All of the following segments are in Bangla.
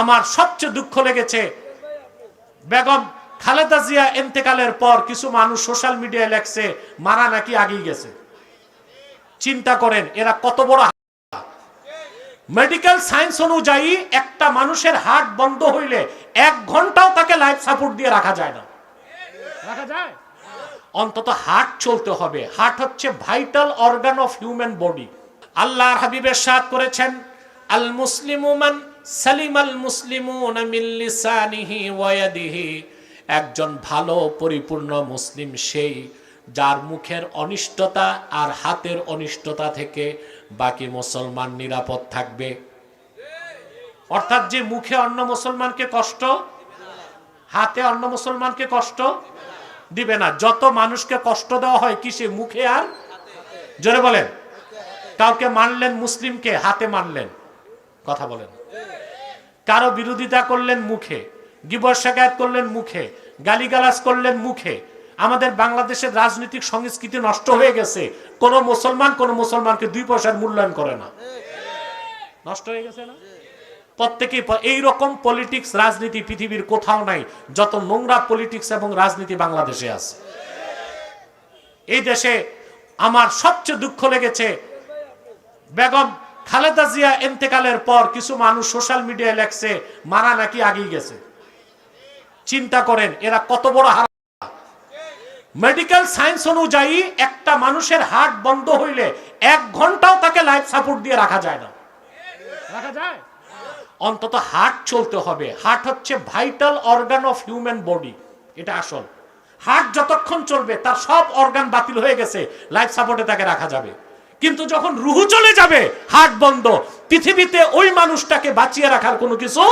আমার সবচেয়ে দুঃখ লেগেছে। বেগম খালেদা জিয়া এন্তেকালের পর কিছু মানুষ সোশ্যাল মিডিয়ায় লেখছে মারা নাকি আগেই গেছে। চিন্তা করেন এরা কত বড় মেডিকেল সায়েন্স অনুযায়ী একটা মানুষের হার্ট বন্ধ হইলে এক ঘন্টাও তাকে লাইফ সাপোর্ট দিয়ে রাখা যায় না। রাখা যায়? অন্তত হার্ট চলতে হবে। হার্ট হচ্ছে vital organ of human body. আল্লাহর হাবিবের সাথ করেছেন আল মুসলিমু সালিম আল মুসলিমুনা মিন লিসানিহি ওয়া একজন ভালো, পরিপূর্ণ মুসলিম সেই যার মুখের অনিষ্টতা আর হাতের অনিষ্টতা থেকে বাকি মুসলমান নিরাপদ থাকবে। অর্থাৎ যে মুখে অন্য মুসলমানকে কষ্ট, হাতে অন্য মুসলমানকে কষ্ট দিবে না। যত মানুষকে কষ্ট দেওয়া হয় কিসে মুখে আর? জোরে বলেন। কাউকে মানলেন মুসলিমকে, হাতে মানলেন। কথা বলেন। কারও বিরোধিতা করলেন মুখে, গিবর শেখায়ত করলেন মুখে, গালিগালাজ করলেন মুখে, আমাদের বাংলাদেশের রাজনৈতিক সংস্কৃতি নষ্ট হয়ে গেছে, কোন মুসলমান কোন মুসলমানকে দুই পয়সার মূল্যায়ন করে না। নষ্ট হয়ে গেছে না? প্রত্যেকেই এইরকম পলিটিক্স রাজনীতি পৃথিবীর কোথাও নাই, যত নোংরা পলিটিক্স এবং রাজনীতি বাংলাদেশে আছে। এই দেশে আমার সবচেয়ে দুঃখ লেগেছে, বেগম খালেদা জিয়া এন্তেকালের পর কিছু মানুষ সোশ্যাল মিডিয়ায় লেখছে মারা নাকি আগেই গেছে। চিন্তা করেন এরা কত বড় হার মেডিকেল সায়েন্স অনুযায়ী একটা মানুষের হার্ট বন্ধ হইলে এক ঘন্টাও তাকে লাইফ সাপোর্ট দিয়ে রাখা যায় না। রাখা যায়? অন্তত হার্ট চলতে হবে। হার্ট হচ্ছে vital organ of human body এটা আসল। হার্ট যতক্ষণ চলবে তার সব অর্গান বাতিল হয়ে গেছে লাইফ সাপোর্টে তাকে রাখা যাবে। কিন্তু যখন রুহু চলে যাবে হাট বন্ধ। পৃথিবীতে ওই মানুষটাকে বাঁচিয়ে রাখার কোনো কিছু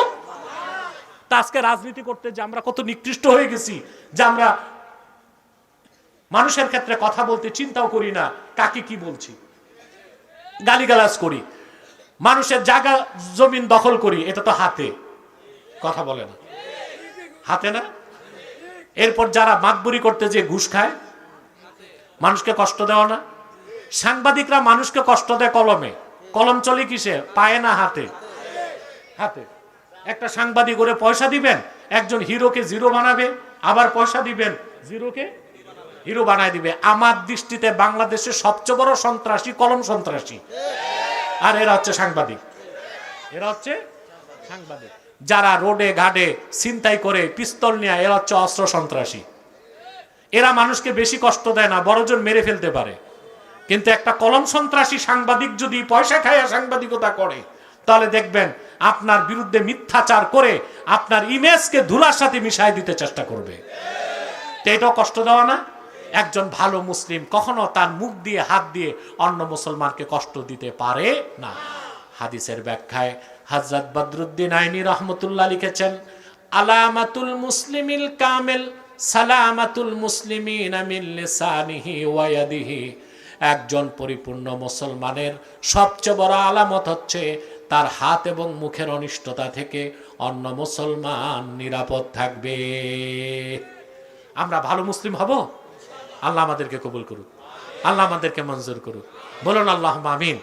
তা আজকে রাজনীতি করতে যে আমরা কত নিকৃষ্ট হয়ে গেছি, যে আমরা মানুষের ক্ষেত্রে কথা বলতে চিন্তাও করি না, কাকে কি বলছি। গালিগালাজ করি। মানুষের জায়গা, জমিন দখল করি, এটা তো হাতে। কথা বলে না। হাতে না? এরপর যারা মাতবুরি করতে যে ঘুষ খায়, মানুষকে কষ্ট দেওয়া না। সাংবাদিকরা মানুষকে কষ্ট দেয় কলমে। কলম চলে কিসে? পায়ে না হাতে। হাতে। একটা সাংবাদিক করে পয়সা দিবেন, একজন হিরোকে জিরো বানাবে, আবার পয়সা দিবেন, জিরোকে হিরো বানায় দিবে। আমার দৃষ্টিতে বাংলাদেশের সবচেয়ে বড় সন্ত্রাসী কলম সন্ত্রাসী। আর এরা হচ্ছে সাংবাদিক। এরা হচ্ছে সাংবাদিক। যারা রোডে ঘাটে ছিনতাই করে পিস্তল নিয়ে, এরা হচ্ছে অস্ত্র সন্ত্রাসী। এরা মানুষকে বেশি কষ্ট দেয় না, বড়জন মেরে ফেলতে পারে। কিন্তু একটা কলম সন্ত্রাসী সাংবাদিক যদি পয়সা খাইয়া সাংবাদিকতা করে, তাহলে দেখবেন আপনার বিরুদ্ধে মিথ্যাচার করে আপনার ইমেজকে ধুলার সাথে মিশাই দিতে চেষ্টা করবে। এটাও কষ্ট দেওয়া না? একজন ভালো মুসলিম কখনো তার মুখ দিয়ে, হাত দিয়ে অন্য মুসলমানকে কষ্ট দিতে পারে না। হাদিসের ব্যাখ্যায় হযরত বদরুদ্দিন আইনি রহমতুল্লাহ লিখেছেন, আলামাতুল মুসলিমিল কামেল, সালামাতুল মুসলিমিন মিন লিসানিহি ওয়া ইয়াদিহি। একজন পরিপূর্ণ মুসলমানের সবচেয়ে বড় আলামত হচ্ছে তার হাত এবং মুখের অনিষ্টতা থেকে অন্য মুসলমান নিরাপদ থাকবে। আমরা ভালো মুসলিম হব? আল্লাহ আমাদেরকে কবুল করুক। আল্লাহ আমাদেরকে মঞ্জুর করুক। বলুন আল্লাহ আমিন।